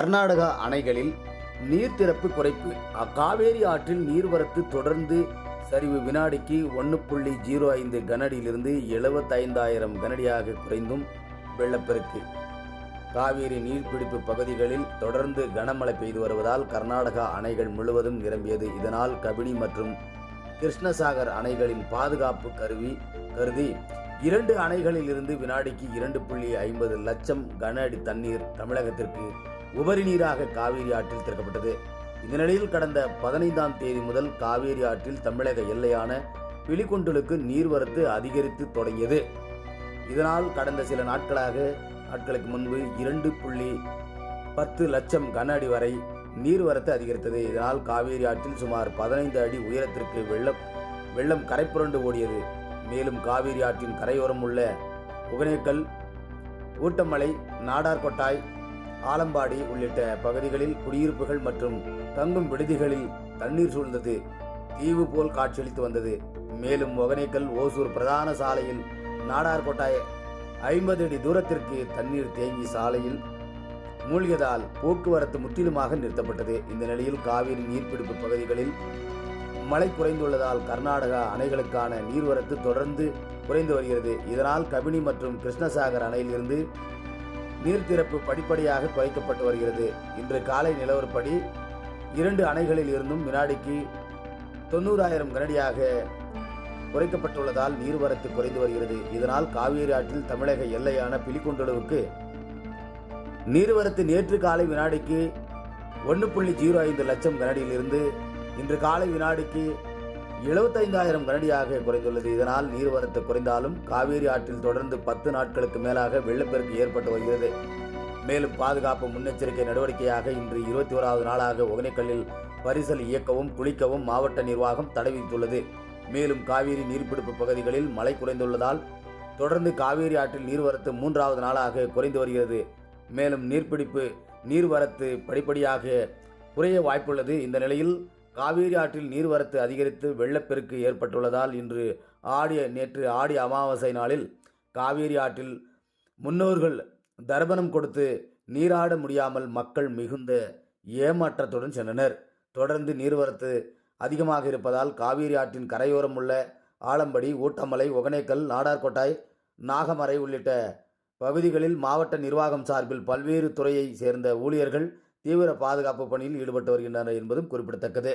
கர்நாடகா அணைகளில் நீர்த்திறப்பு குறைப்பு. காவேரி ஆற்றில் நீர்வரத்து தொடர்ந்து சரிவு. வினாடிக்கு ஒன்று புள்ளி ஜீரோ ஐந்து கனடியிலிருந்து எழுபத்தைந்தாயிரம் கனடியாக குறைந்தும் வெள்ளப்பெருக்கு. காவேரி நீர்பிடிப்பு பகுதிகளில் தொடர்ந்து கனமழை பெய்து வருவதால் கர்நாடகா அணைகள் முழுவதும் நிரம்பியது. இதனால் கபினி மற்றும் கிருஷ்ணசாகர் அணைகளின் பாதுகாப்பு கருவி கருதி இரண்டு அணைகளில் இருந்து வினாடிக்கு இரண்டு புள்ளி ஐம்பது லட்சம் கன அடி தண்ணீர் தமிழகத்திற்கு உபரி நீராக காவேரி ஆற்றில் திறக்கப்பட்டது. இந்த நிலையில் கடந்த பதினைந்தாம் தேதி முதல் காவேரி ஆற்றில் தமிழக எல்லையான பிலிகுண்டலுக்கு நீர்வரத்து அதிகரித்து தொடங்கியது. இதனால் கடந்த சில நாட்களாக நாட்களுக்கு முன்பு இரண்டு புள்ளி பத்து லட்சம் கன அடி வரை நீர்வரத்து அதிகரித்தது. இதனால் காவேரி ஆற்றில் சுமார் பதினைந்து அடி உயரத்திற்கு வெள்ளம் வெள்ளம் கரைப்புரண்டு ஓடியது. மேலும் காவேரி ஆற்றின் கரையோரம் உள்ள ஒகனேக்கல் ஊட்டமலை நாடார்கொட்டாய் ஆலம்பாடி உள்ளிட்ட பகுதிகளில் குடியிருப்புகள் மற்றும் தங்கும் விடுதிகளில் தண்ணீர் சூழ்ந்தது. தீவு போல் காட்சியளித்து வந்தது. மேலும் ஒகனேக்கல் ஓசூர் பிரதான சாலையில் நாடார்கோட்டாய் ஐம்பது அடி தூரத்திற்கு தண்ணீர் தேங்கி சாலையில் மூழ்கியதால் போக்குவரத்து முற்றிலுமாக நிறுத்தப்பட்டது. இந்த நிலையில் காவிரி நீர்பிடிப்பு பகுதிகளில் மழை குறைந்துள்ளதால் கர்நாடகா அணைகளுக்கான நீர்வரத்து தொடர்ந்து குறைந்து வருகிறது. இதனால் கபினி மற்றும் கிருஷ்ணசாகர் அணையிலிருந்து நீர் திறப்பு படிப்படியாக குறைக்கப்பட்டு வருகிறது. இன்று காலை நிலவரப்படி இரண்டு அணைகளில் இருந்தும் வினாடிக்கு தொண்ணூறாயிரம் கனடியாக குறைக்கப்பட்டுள்ளதால் நீர்வரத்து குறைந்து வருகிறது. இதனால் காவேரி ஆற்றில் தமிழக எல்லையான பிலிகுண்டலுவுக்கு நீர்வரத்து நேற்று காலை வினாடிக்கு ஒன்று புள்ளி ஜீரோ ஐந்து லட்சம் கனடியிலிருந்து இன்று காலை வினாடிக்கு எழுபத்தைந்தாயிரம் கனடியாக குறைந்துள்ளது. இதனால் நீர்வரத்து குறைந்தாலும் காவேரி ஆற்றில் தொடர்ந்து பத்து நாட்களுக்கு மேலாக வெள்ளப்பெருக்கு ஏற்பட்டு வருகிறது. மேலும் பாதுகாப்பு முன்னெச்சரிக்கை நடவடிக்கையாக இன்று இருபத்தி ஓராவது நாளாக ஒகனேக்கல்லில் பரிசல் இயக்கவும் குளிக்கவும் மாவட்ட நிர்வாகம் தடை விதித்துள்ளது. மேலும் காவேரி நீர்பிடிப்பு பகுதிகளில் மழை குறைந்துள்ளதால் தொடர்ந்து காவேரி ஆற்றில் நீர்வரத்து மூன்றாவது நாளாக குறைந்து வருகிறது. மேலும் நீர்பிடிப்பு நீர்வரத்து படிப்படியாக குறைய வாய்ப்புள்ளது. இந்த நிலையில் காவேரி ஆற்றில் நீர்வரத்து அதிகரித்து வெள்ளப்பெருக்கு ஏற்பட்டுள்ளதால் இன்று ஆடிய நேற்று ஆடி அமாவாசை நாளில் காவேரி ஆற்றில் முன்னோர்கள் தர்பணம் கொடுத்து நீராட முடியாமல் மக்கள் மிகுந்த ஏமாற்றத்துடன் சென்றனர். தொடர்ந்து நீர்வரத்து அதிகமாக இருப்பதால் காவேரி ஆற்றின் கரையோரம் உள்ள ஆலம்படி ஊட்டமலை ஒகனேக்கல் நாடார்கோட்டாய் நாகமரை உள்ளிட்ட பகுதிகளில் மாவட்ட நிர்வாகம் சார்பில் பல்வேறு துறையை சேர்ந்த ஊழியர்கள் தீவிர பாதுகாப்பு பணியில் ஈடுபட்டு வருகின்றனர் என்பதும் குறிப்பிடத்தக்கது.